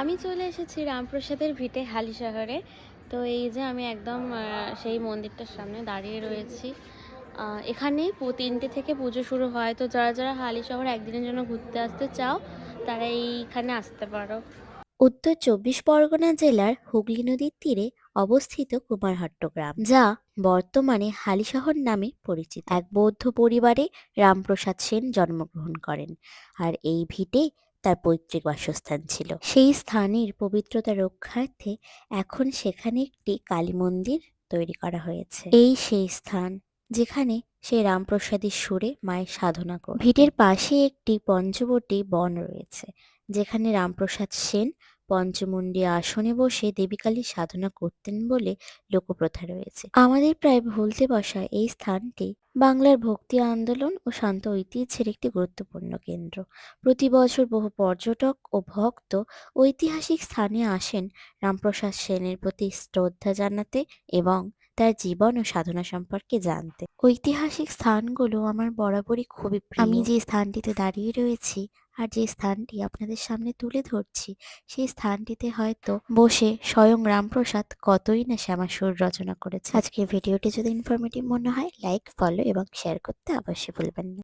আমি চলে এসেছি রামপ্রসাদের ভিটে হালি শহরে তো এই যে আমি একদম সেই মন্দিরটার সামনে দাঁড়িয়ে রয়েছি। এখানে তিনটে থেকে পুজো শুরু হয়। তো যারা যারা হালি শহর একদিনের জন্য ঘুরতে আসতে চাও, তারা এইখানে আসতে পারো। উত্তর চব্বিশ পরগনা জেলার হুগলি নদীর তীরে অবস্থিত কুমারহট্ট গ্রাম, যা বর্তমানে হালিশহর নামে পরিচিত। এক বৌদ্ধ পরিবারে রামপ্রসাদ সেন জন্মগ্রহণ করেন। আর এই ভিটে তার পৈতৃক বাসস্থান ছিল। সেই স্থানের পবিত্রতা রক্ষার্থে এখন সেখানে একটি কালী মন্দির তৈরি করা হয়েছে। এই সেই স্থান যেখানে সে রামপ্রসাদের সুরে মায়ের সাধনা করে। ভিটের পাশে একটি পঞ্চবটী বন রয়েছে, যেখানে রামপ্রসাদ সেন পঞ্চমুণ্ডী আসনে বসে দেবীকালীর সাধনা করতেন বলে লোকপ্রথা রয়েছে। আমাদের প্রায় ভুলতে বসা এই স্থানটি বাংলার ভক্তি আন্দোলন ও শান্ত ঐতিহ্যের একটি গুরুত্বপূর্ণ কেন্দ্র। প্রতি বছর বহু পর্যটক ও ভক্ত ঐতিহাসিক স্থানে আসেন রামপ্রসাদ সেনের প্রতি শ্রদ্ধা জানাতে এবং তার জীবন ও সাধনা সম্পর্কে জানতে। ঐতিহাসিক স্থানগুলো আমার বরাবরই খুবই আমি যে স্থানটিতে দাঁড়িয়ে রয়েছি আর যে স্থানটি আপনাদের সামনে তুলে ধরছি, সেই স্থানটিতে হয়তো বসে স্বয়ং রামপ্রসাদ কতই না শ্যামা সুর রচনা করেছে আজকের ভিডিওটি যদি ইনফরমেটিভ মনে হয় লাইক ফলো এবং শেয়ার করতে অবশ্যই ভুলবেন না।